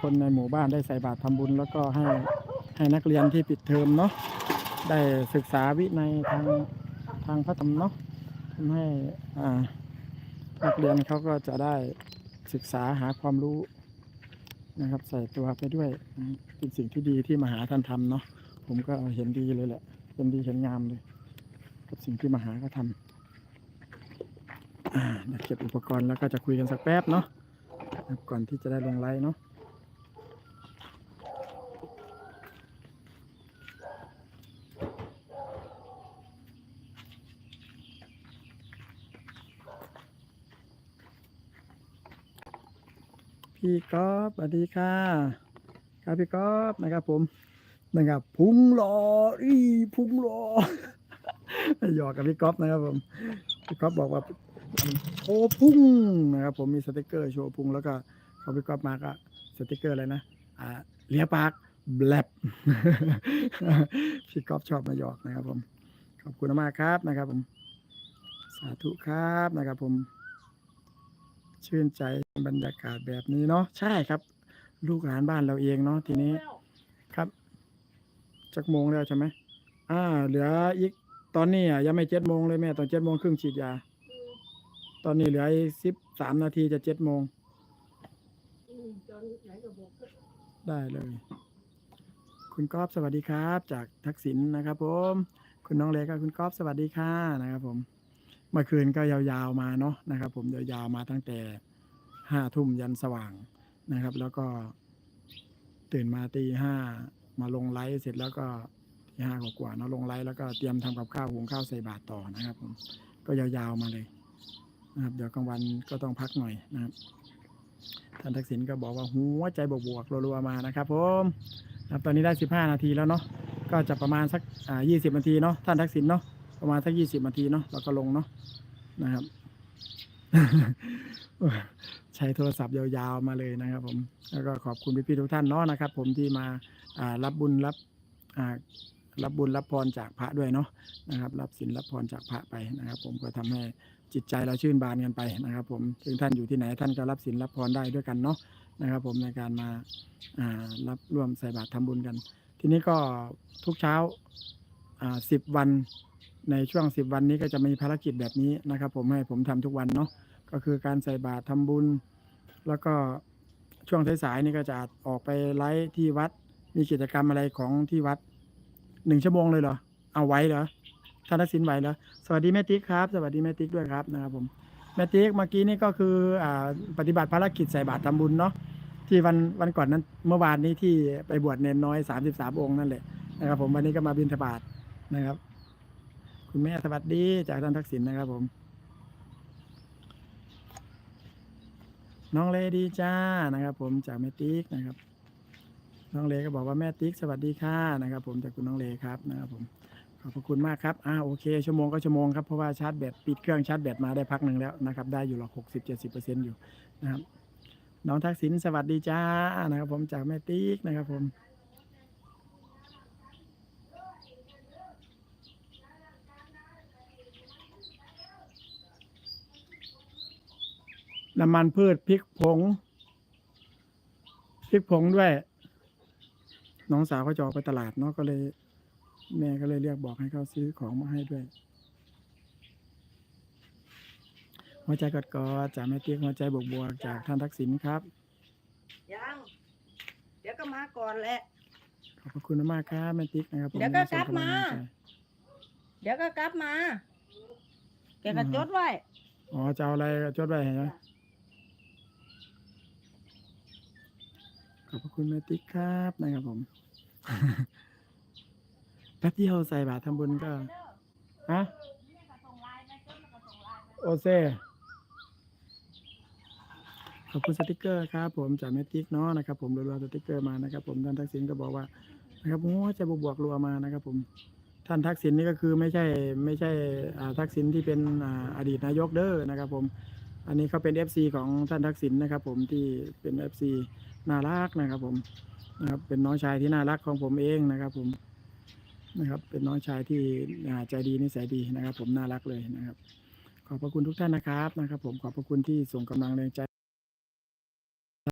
คนในหมู่บ้านได้ใส่บาตรทำบุญ แล้วก็ให้ให้นักเรียนที่ปิดเทอมเนาะได้ศึกษาวิในทางทางพระธรรมเนาะทำให้นักเรียนเขาก็จะได้ศึกษาหาความรู้นะครับ ใส่ตัวไปด้วยเป็นสิ่งที่ดีที่มหาท่านทำเนาะผมก็เห็นดีเลยแหละเห็นดีเห็นงามเลย กับสิ่งที่มหาก็ทำอ่าเดี๋ยวเก็บอุปกรณ์แล้วก็จะคุยกันสักแป๊บเนาะก่อนที่จะได้ลงไลน์เนาะ พี่ก๊อฟสวัสดีค่ะครับพี่ก๊อฟนะครับ ผมนะครับพุงหลออีพุงหลอหยอกกับพี่ก๊อฟนะครับ ผมพี่ก๊อฟบอกว่าโชว์พุงนะครับ ผมมีสติกเกอร์โชว์พุงแล้วก็เขาพี่ก๊อฟมาก็สติกเกอร์อะไรนะอ่าเลียปากแบลบพี่ก๊อฟชอบมาหยอกนะครับ ผม ขอบคุณมากครับนะครับ ผม สาธุครับนะครับ ผม ชื่นใจบรรยากาศแบบนี้เนาะใช่ครับ ลูกหลานบ้านเราเองเนาะทีนี้ครับจักโมงแล้วใช่ไหมอ่า เหลืออีกตอนนี้อะยังไม่เจ็ดโมงเลยแม่ตอนเจ็ดโมงครึ่งฉีดยา ตอนนี้เหลืออีกสิบสามนาทีจะเจ็ดโมงได้เลย คุณก๊อฟสวัสดีครับ จากทักษิณนะครับผม คุณน้องเล็กกับคุณก๊อฟสวัสดีค่ะนะครับผม เมื่อคืนก็ยาวๆมาเนาะนะครับ ผมยาวๆมาตั้งแต่ห้าทุ่มยันสว่างนะครับ แล้วก็ตื่นมาตีห้ามาลงไลฟ์เสร็จแล้วก็ตีห้ากว่าๆเนาะลงไลฟ์แล้วก็เตรียมทำกับข้าวหุงข้าวใส่บาตรต่อนะครับ ผมก็ยาวๆมาเลยนะครับ เดี๋ยวกลางวันก็ต้องพักหน่อยนะครับท่านทักษิณก็บอกว่าหัวใจบวกๆรัวๆมานะครับ ผมนะครับตอนนี้ได้สิบห้านาทีแล้วเนาะก็จะประมาณสักอ่ายี่สิบนาทีเนาะท่านทักษิณเนาะ ประมาณสักยี่สิบนาทีเนาะแล้วก็ลงเนาะนะครับ ใช้โทรศัพท์ยาวๆมาเลยนะครับ ผม แล้วก็ขอบคุณพี่ๆทุกท่านเนาะนะครับ ผมที่มาารับบุญรับรับบุญรับพรจากพระด้วยเนาะนะครับ รับศีลรับพรจากพระไปนะครับ ผมก็ทำให้จิตใจเราชื่นบานกันไปนะครับ ผมซึ่งท่านอยู่ที่ไหนท่านก็รับศีลรับพรได้ด้วยกันเนาะนะครับ ผมในการมาารับร่วมใส่บาตรทำบุญกัน ทีนี้ก็ทุกเช้าสิบวัน ในช่วงสิบวันนี้ก็จะมีภารกิจแบบนี้นะครับ ผมให้ผมทำทุกวันเนาะก็คือการใส่บาตรทำบุญ แล้วก็ช่วงสายๆนี่ก็จะออกไปไลฟ์ที่วัด มีกิจกรรมอะไรของที่วัดหนึ่งชั่วโมงเลยเหรอ เอาไว้เหรอท่านทักษิณไหวเหรอสวัสดีแม่ติ๊กครับ สวัสดีแม่ติ๊กด้วยครับนะครับผมแม่ติ๊กเมื่อกี้นี่ก็คืออ่าปฏิบัติภารกิจใส่บาตรทำบุญเนาะที่วันวันก่อนนั้นเมื่อวานนี้ที่ไปบวชเนนน้อยสามสิบสามองค์นั่นแหละนะครับผมวันนี้ก็มาบิณฑบาตนะครับ คุณแม่สวัสดีจากท่านทักษิณนะครับผม น้องเลดีจ้านะครับ ผมจากแม่ติ๊กนะครับ น้องเลก็บอกว่าแม่ติ๊กสวัสดีค่ะนะครับ ผมจากคุณน้องเลครับนะครับผมขอบพระคุณมากครับอ่าโอเค ชั่วโมงก็ชั่วโมงครับเพราะว่าชาร์จแบตปิดเครื่องชาร์จแบตมาได้พักหนึ่งแล้วนะครับ ได้อยู่หรอกหกสิบเจ็ดสิบเปอร์เซ็นต์อยู่นะครับ น้องทักษิณสวัสดีจ้านะครับ ผมจากแม่ติ๊กนะครับ ผม น้ำมันพืชพริกผงพริกผงด้วย น้องสาวเขาจะออกไปตลาดเนาะก็เลย แม่ก็เลยเรียกบอกให้เขาซื้อของมาให้ด้วย หัวใจกอดกอดจากแม่เตี้ยหัวใจบวกบวกๆจากท่านทักษิณครับ ยัง เดี๋ยวก็มาก่อนแหละ ขอบพระคุณมากครับแม่ติ๊กนะครับผมเดี๋ยวก็ที่ส่งกลับมาำลังใจเดี๋ยวก็กลับมา แกก็จดไว้ อ๋อจะเอาอะไรก็จดไว้เห็นไหม ขอบพระคุณแม่ติ๊กครับนะครับผมแป๊บเดียวใส่บาตรทำบุญก็ฮะโอเซขอบคุณสติกเกอร์ครับผมจากแม่ติ๊กเนาะนะครับ ผมรัวๆสติกเกอร์มานะครับ ผมท่านทักษิณก็บอกว่านะครับโอ้ใจะบวกๆรัวมานะครับ ผมท่านทักษิณนี่ก็คือไม่ใช่ไม่ใช่อ่าทักษิณที่เป็นอ่าอดีตนายกเด้อนะครับ ผม อันนี้เขาเป็น FC ของท่านทักษิณนะครับ ผมที่เป็น FC น่ารักนะครับ ผมนะครับเป็นน้องชายที่น่ารักของผมเองนะครับ ผมนะครับ เป็นน้องชายที่ใจดีนิสัยดีนะครับ ผมน่ารักเลยนะครับ ขอบพระคุณทุกท่านนะครับนะครับ ผมขอบพระคุณที่ส่งกำลังแรงใจ